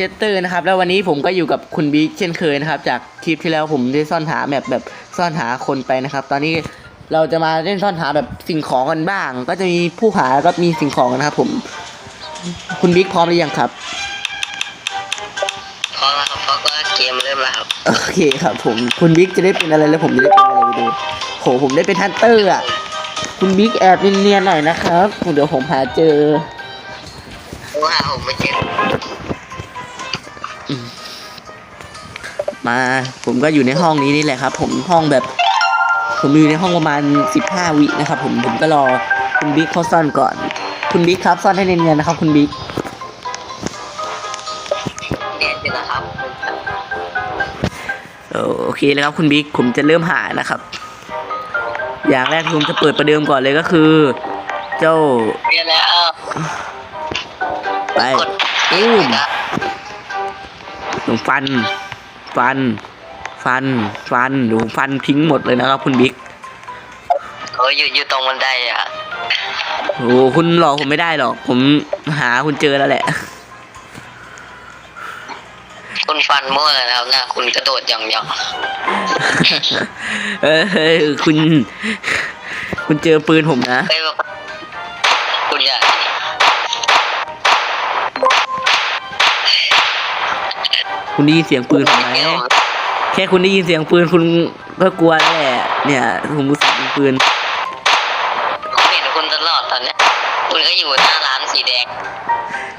เชสเตอร์นะครับแล้ววันนี้ผมก็อยู่กับคุณบิ๊กเช่นเคยนะครับ จากคลิปที่แล้วผมได้ซ่อนหาแมปแบบซ่อนหาคนไปนะครับ ตอนนี้เราจะมาเล่นซ่อนหาแบบสิ่งของกันบ้าง ก็จะมีผู้หาแล้วก็มีสิ่งของนะครับ ผม คุณบิ๊กพร้อมหรือยังครับพร้อมแล้วครับเพราะว่าเกมเริ่มแล้วครับโอเคครับ ผมคุณบิ๊กจะได้เป็นอะไรแล้วผมจะได้เป็นอะไรไปดูโหผมได้เป็นฮันเตอร์อะคุณบิ๊กแอบเนียนๆหน่อยนะครับเดี๋ยวผมหาเจอว่าผมไม่เจ็บ มา ผมก็อยู่ในห้องนี้นี่แหละครับ ผมห้องแบบ ผมอยู่ในห้องประมาณสิบห้าวินะครับ ผมผมก็รอคุณบิ๊กเขาซ่อนก่อน คุณบิ๊กครับซ่อนให้เนียนๆนะครับ คุณบิ๊กเรียนอยู่นะครับเออโอเคเลยครับคุณบิ๊กผมจะเริ่มหานะครับ อย่างแรกที่ผมจะเปิดประเดิมก่อนเลยก็คือ เจ้าเรียนแล้วไปกดตูมผมฟัน ฟัน ฟัน ฟันเดี๋ยวผมฟันทิ้งหมดเลยนะครับ คุณบิ๊กโอ้ยอยู่อยู่ตรงบันไดอะโอ้คุณหลอกผมไม่ได้หรอก ผมหาคุณเจอแล้วแหละ คุณฟันมั่วเลยนะครับนะคุณกระโดดหย่องหย่องเออเฮ้ยคุณ คุณเจอปืนผมนะ ๆเฮ้ยคุณอย่า คุณได้ยินเสียงปืนผมไหมเดี๋ยวแค่คุณได้ยินเสียงปืนคุณก็กลัวแล้วแหละเนี่ยผมรู้สึกยิงปืนผมเห็นคุณตลอดตอนเนี้ยคุณก็อยู่หน้าร้านสีแดง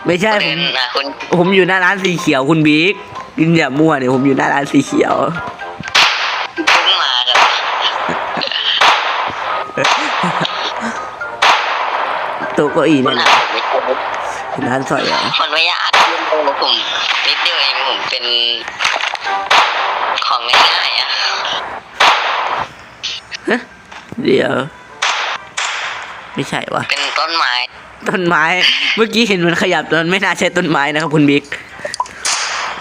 ไม่ใช่ผเดิมนนะคุณผมอยู่หน้าร้านสีเขียวคุณบิ๊กกินอย่ามั่วเนี่ยผมอยู่หน้าร้านสีเขียวเพิ่งมากันโต๊ะเก้าอี้คุเนี่ณยหานะผมไม่เจอร้านสอยเหรอมันไม่ยากผมนิดเดียว เองผมเป็นของง่ายๆอะฮะเดี๋ยว ไม่ใช่วะเป็นต้นไม้ ต้นไม้ เมื่อกี้เห็นมันขยับแต่มันไม่น่าใช่ต้นไม้นะครับคุณบิ๊ก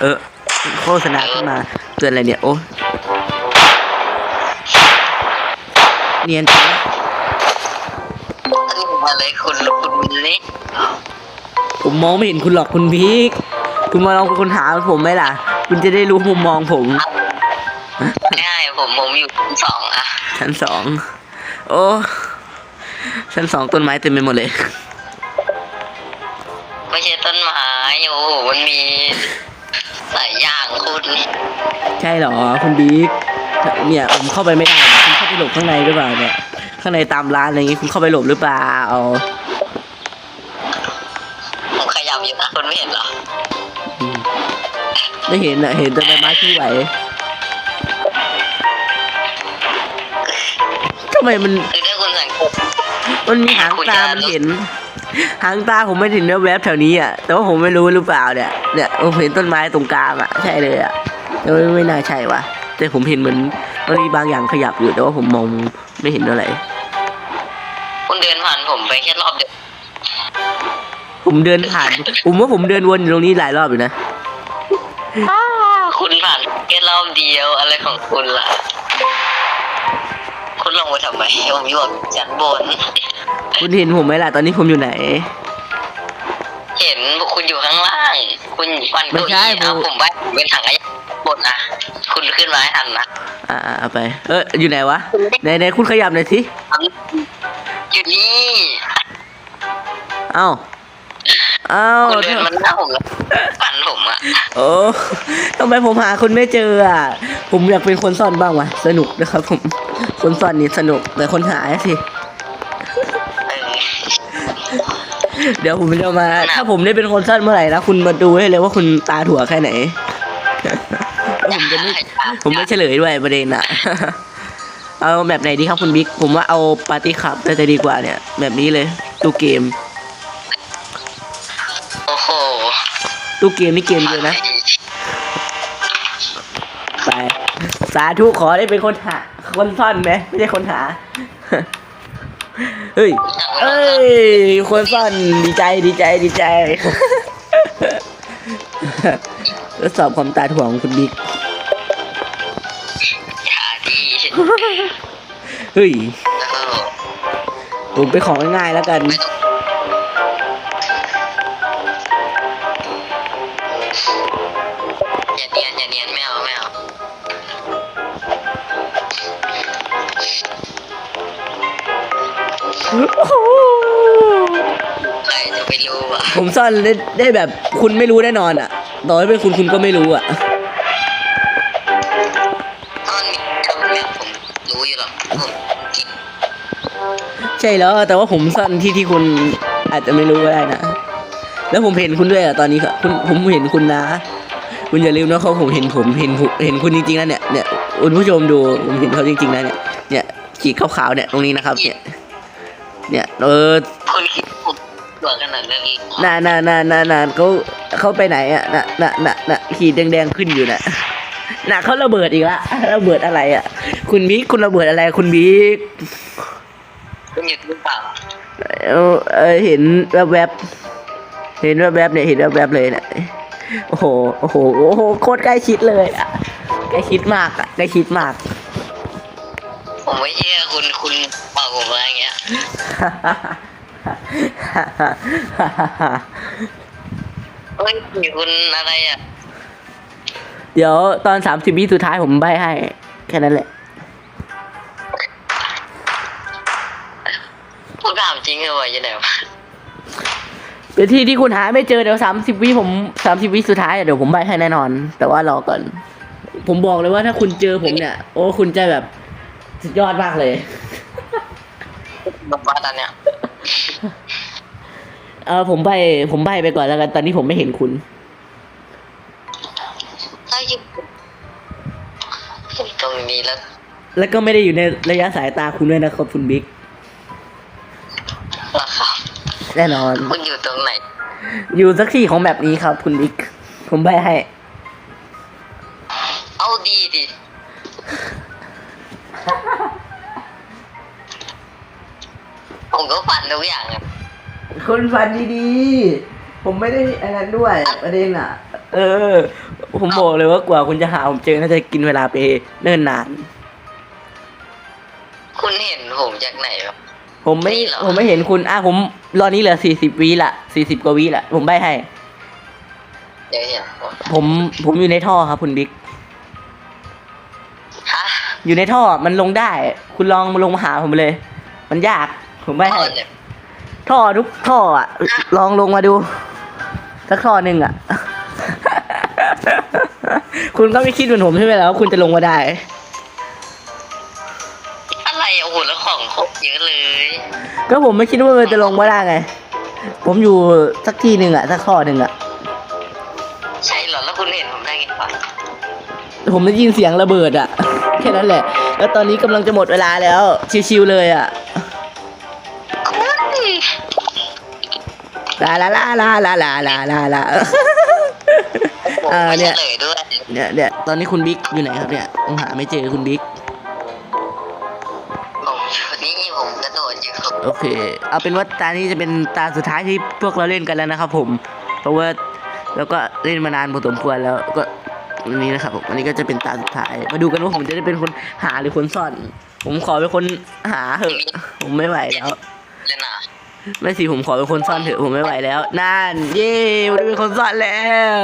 เออ โฆษณาขึ้นมาเตือนอะไรเนี่ย โอ้เนียนจังนะนี่มาเลยคุณคุณนี่ผมมองไม่เห็นคุณหรอกคุณบิ๊ก คุณมาลองเป็นคนหาผมไหมล่ะ คุณจะได้รู้มุมมองผมง่ายผมผมอยู่ชั้นสองอะชั้นสองโอ้ชั้นสองต้นไม้เต็มไปหมดเลย ไม่ใช่ต้นไม้โอ้โหมันมีหลายอย่างคุณใช่เหรอคุณบิ๊กเนี่ยผมเข้าไปไม่ได้คุณเข้าไปหลบข้างในหรือเปล่าเนี่ยข้างในตามร้านอะไรอย่างงี้คุณเข้าไปหลบหรือเปล่า ไม่เห็นอะเห็นแต่ใบไม้ที่ไหวทำไมมันคือถ้าคุณสังเกตมันมีหางตามันเห็น หางตาผมไม่เห็นแวบๆแถวนี้อะ แต่ว่าผมไม่รู้หรือเปล่าเนี่ยเนี่ยผมเห็นต้นไม้ตรงกลางอะใช่เลยอะแต่ว่าไม่น่าใช่ว่ะแต่ผมเห็นเหมือนมันมีบางอย่างขยับอยู่แต่ว่าผมมองไม่เห็นอะไรคุณเดินผ่านผมไปแค่รอบเดียวผมเดินผ่านผมว่าผมเดินวนอยู่ตรงนี้หลายรอบอยู่นะ คุณผ่านแค่รอบเดียวอะไรของคุณล่ะ คุณลงไปทำไมผมอยู่ชั้นบน คุณเห็นผมไหมล่ะ ตอนนี้ผมอยู่ไหน เห็นคุณอยู่ข้างล่าง คุณปันไม่เก้าใช่อี้เอาผมผมไปเป็นถังขยะบนนะคุณขึ้นมาให้ทันนะอ่าเอาไป เอออยู่ไหนวะไหนไหนคุณขยับหน่อยสิอยู่นี่ เอ้าเอ้าคุณเดินมันหน้าผมแล้วปันผมอะโอ้ทำไมผมหาคุณไม่เจออะ ผมอยากเป็นคนซ่อนบ้างวะสนุกนะครับผม คนซ่อนนี่สนุกแต่คนหาสิเออเดี๋ยวผมจะมา ถ้าผมได้เป็นคนซ่อนเมื่อไหร่นะคุณมาดูให้เลยว่าคุณตาถั่วแค่ไหนแล้วผมจะไม่ผมไม่เฉลยด้วยประเด็นอะเอาแบบไหนดีครับคุณบิ๊ก ผมว่าเอาปาร์ตี้คับน่าจะดีกว่าเนี่ย แบบนี้เลยตู้เกม ตู้เกมนี่เกมเยอะนะ ไป สาธุขอได้เป็นคนหา คนซ่อนไหมไม่ใช่คนหา เฮ้ย เอ้ย คนซ่อนดีใจดีใจดีใจทดสอบความตาถ่วงของคุณบิ๊กอย่าดีเฮ้ยเออผมไปของง่ายๆแล้วกัน ไม่ต้อง ผมซ่อนได้ได้แบบคุณไม่รู้แน่นอนอะต่อให้เป็นคุณคุณก็ไม่รู้อะตอนนี้คำเนี่ยผมรู้อยู่หรอกผมคิดใช่แล้วแต่ว่าผมซ่อนที่ที่คุณอาจจะไม่รู้ก็ได้นะแล้วผมเห็นคุณด้วยอะตอนนี้ครับคุณผมเห็นคุณนะ คุณอย่าลืมนะเขาผมเห็นผมเห็นผมเห็นคุณจริงๆนะเนี่ยเนี่ยคุณผู้ชมดูผมเห็นเขาจริงๆนะเนี่ยเนี่ยขีดขาวๆเนี่ยตรงนี้นะครับ เนี่ย เนี่ยเออคนคิดผม ตัวขนาดนั้นเลยน่าน่าน่าน่าน่าเขาเขาไปไหนอะน่ะน่ะน่ะน่ะขีดแดงๆขึ้นอยู่น่ะน่ะเขาระเบิดอีกละระเบิดอะไรอะ คุณบิ๊กคุณระเบิดอะไรคุณบิ๊กคุณอยู่หรือเปล่าเออเออเห็นแวบๆเห็นแวบๆเนี่ยเห็นแวบๆเลยเนี่ยโอ้โหโอ้โหโอ้โหโคตรใกล้ชิดเลยอะใกล้ชิดมากอะใกล้ชิดมาก ผมไม่เชื่อคุณคุณบอกผมอะไรเงี้ย เฮ้ยคุณอะไรอะ เดี๋ยวตอนสามสิบวิสุดท้ายผมใบให้ แค่นั้นแหละผมถามจริงเหรอวะยังไงวะเป็นที่ที่คุณหาไม่เจอเดี๋ยวสามสิบวิผมสามสิบวิสุดท้ายอะเดี๋ยวผมใบให้แน่นอน แต่ว่ารอก่อน ผมบอกเลยว่าถ้าคุณเจอผมเนี่ย โอ้คุณจะแบบสุดยอดมากเลยบอกว่าตอนเนี้ย เออผมใบผมใบไปก่อนแล้วกัน ตอนนี้ผมไม่เห็นคุณ ถ้าอยู่ตรงนี้แล้ว แล้วก็ไม่ได้อยู่ในระยะสายตาคุณด้วยนะครับคุณบิ๊กล่ะครับแน่นอน คุณอยู่ตรงไหน อยู่สักที่ของแบบนี้ครับ คุณบิ๊ก ผมใบให้ ทุกอย่างอะคุณฟันดีๆ ผมไม่ได้อันนั้นด้วยประเด็นอะ เออ ผมบอกเลยว่ากว่าคุณจะหาผมเจอน่าจะกินเวลาไปเนิ่นนาน คุณเห็นผมจากไหนครับ ผมไม่ นี่เหรอ ผมไม่เห็นคุณอะผมรอนี้เหลือสี่สิบวิละสี่สิบกว่าวิละผมใบให้ เดี๋ยวเห็นผมผมผมอยู่ในท่อครับ คุณบิ๊ก ฮะอยู่ในท่อมันลงได้ คุณลองมาลงมาหาผมเลย มันยาก ผมใบให้เอาเนี่ย ท่อทุกท่ออะ ลองลงมาดู สักท่อหนึ่งอะ คุณก็ไม่คิดเหมือนผมใช่ไหมแล้วาคุณจะลงมาได้ อะไรอะโอ้โหแล้วของครบเยอะเลย ก็ผมไม่คิดว่ามันจะลงมาได้ไง ผมอยู่สักที่หนึ่งอะ สักท่อหนึ่งอะ ใช่เหรอ แล้วคุณเห็นผมได้ไงวะผมได้ยินเสียงระเบิดอะ แค่นั้นแหละ แล้วตอนนี้กำลังจะหมดเวลาแล้ว ชิวๆเลยอะ ลาลาลาลาลาลาลาลาลาผมอ่าไม่เนี่เฉยลยด้วยเนี่ยเนี่ยตอนนี้คุณบิ๊กอยู่ไหนครับเนี่ยผมหาไม่เจอคุณบิ๊กผมนี่ผมกระโดดอยู่โอเค เอาเป็นว่าตานี้จะเป็นตาสุดท้ายที่พวกเราเล่นกันแล้วนะครับผมเพราะว่าเราก็เล่นมานานพอสมควรแล้วก็วันนี้นะครับผมวันนี้ก็จะเป็นตาสุดท้าย มาดูกันว่าผมจะได้เป็นคนหาหรือคนซ่อน ผมขอเป็นคนหาเถอะ ผมไม่ไหวแล้ว เลยนะไม่สิผมขอเป็นคนซ่อนเถอะผมไม่ไหวแล้วนั่นเย้ผมได้เป็นคนซ่อนแล้ว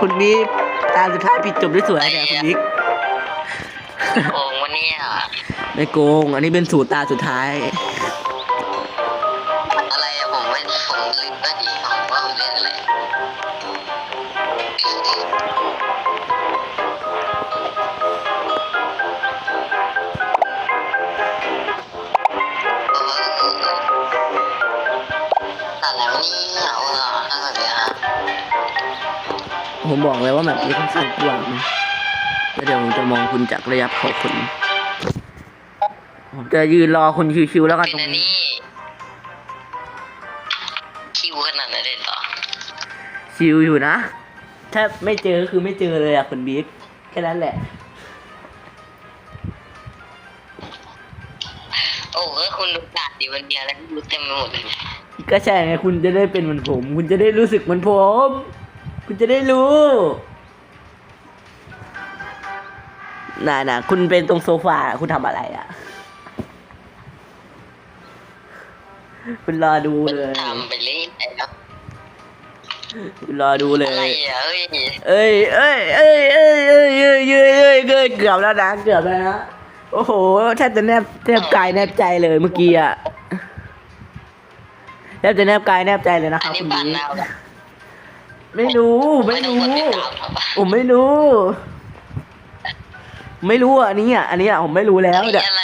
คุณบิ๊กตาสุดท้ายปิดจบด้วยสวยเนี่ยคุณบิ๊กโกงวันนี้อะไม่โกง อันนี้เป็นสูตรตาสุดท้าย ผมบอกเลยว่าแบบนี้ค่อนข้างกว้างแล้วเดี๋ยวผมจะมองคุณจากระยะเผาขนผมจะยืนรอคุณชิวๆแล้วกันเป็นตรอังนนี้นี้ คิวขนาดนั้นเลยเหรอชิวอยู่นะ ถ้าไม่เจอคือไม่เจอเลยอะคุณบิ๊กแค่นั้นแหละ โอ้โหคุณดูกาดดิวันเดียวแล้วดูเต็มไปหมดเลยเนี่ยก็ใช่ไงคุณจะได้เป็นเหมือนผม คุณจะได้รู้สึกเหมือนผม คุณจะได้รู้น่ะน่ะคุณเป็นตรงโซฟา คุณทำอะไรอะ คุณรอดูเลยทำไปเรื่อยแล้วคุณรอดูเลอะไรย อะเอ้ยเอ้ยเอ้ยเอ้ยเอ้ยเอ้ยเอ้ยเอ้ยเอ้ยเอ้ยเกือบแล้วนะเกือบแล้วนะโอ้โหแทบจะแนบแทบกายแนบใจเลยเมื่อกี้อะทบจะแนบกายแนบใจเลยนะคอัรันบนี้คุณปั่นบิ๊กเอาแบบ ไม่รู้ไม่ต้องรู้กดติดตามครับผมไม่รู้ ไม่รู้อะอันนี้อะอันนี้อะผมไม่รู้แล้วมีเดี๋ยวอะไร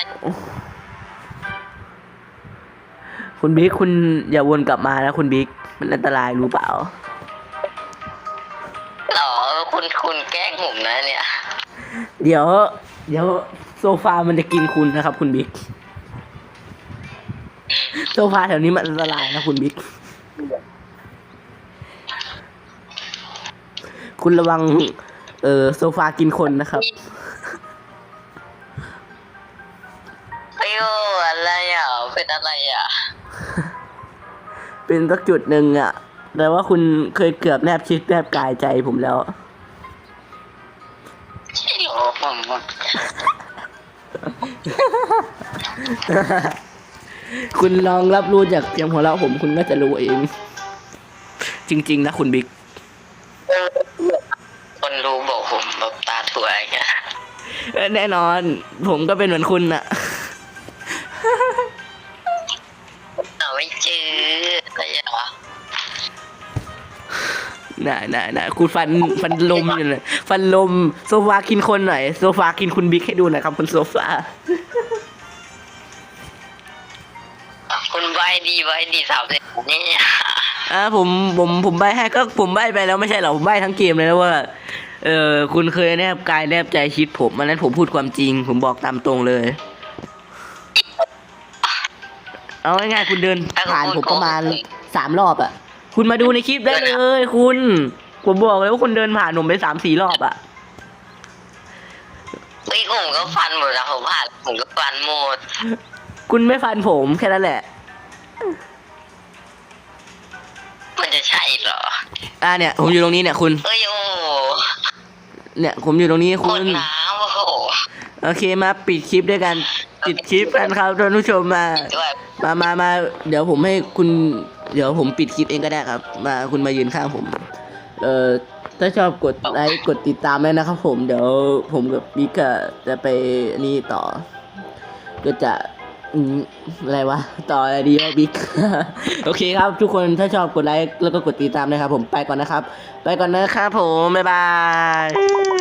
คุณบิ๊กคุณอย่าวนกลับมานะคุณบิ๊กมันอันตรายรู้เปล่าหรอคุณคุณแกล้งผมนะเนี่ย เดี๋ยว เดี๋ยวโซฟามันจะกินคุณนะครับ คุณบิ๊กโซฟาแถวนี้มันอันตรายนะคุณบิ๊ก คุณระวัง เออโซฟากินคนนะครับ ไอ้โอ้อะไรอะ เป็นอะไรอะ เป็นสักจุดหนึ่งอะ แต่ว่าคุณเคยเกือบแนบชิดแนบกายใจผมแล้วใช่เหรอผมคุณลองรับรู้จากเสียงหัวเราะผมคุณก็จะรู้เอง จริง ๆ นะคุณบิ๊กคน เออแน่นอน ผมก็เป็นเหมือนคุณน่ะ เราไม่เจออะไรอะน่ะน่ะน่ะคุณฟันฟันลมอยู่เลยฟันลมโซฟากินคนหน่อยโซฟากินคุณบิ๊กให้ดูหน่อยครับคุณโซฟาคุณใบดีใบดีสามสิบนี่อ่าผมผมผมใบให้ก็ผมใบไปแล้วไม่ใช่เหรอผมใบทั้งเกมเลยนะว่า เออคุณเคยแนบกายแนบใจชิดผมอันนั้นผมพูดความจริง ผมบอกตามตรงเลย เอาง่ายๆคุณเดินผ่านผมประมาณสามรอบอะคุณมาดูในคลิปได้เลย คุณ ผมบอกเลยว่าคุณเดินผ่านผมไปสามสี่รอบอะเฮ้ยผมก็ฟันหมดแล้วผมผ่านผมก็ฟันหมด คุณไม่ฟันผมแค่นั้นแหละ มันจะใช่เหรอ อ่าเนี่ย ผมอยู่ตรงนี้เนี่ยคุณ เอ้ยโอ้โห เนี่ยผมอยู่ตรงนี้คคุนณน้ำโอ้โหโอเคมาปิดคลิปด้วยกันปิดคลิปกันครับท่านผู้ชมมา ด้วยมามามาเดี๋ยวผมให้คุณ เดี๋ยวผมปิดคลิปเองก็ได้ครับ มาคุณมายืนข้างผม เอ่อ ถ้าชอบกดไลค์กดติดตามเลยนะครับผม เดี๋ยวผมกับบิ๊กอะจะไปนี่ต่อ ก็จะ อืมอะไรวะ ต่ออะไรดีวะบิ๊ก โอเคครับ ทุกคนถ้าชอบกดไลค์แล้วก็กดติดตามนะครับผมไปก่อนนะครับ ไปก่อนนะครับผม บ๊ายบาย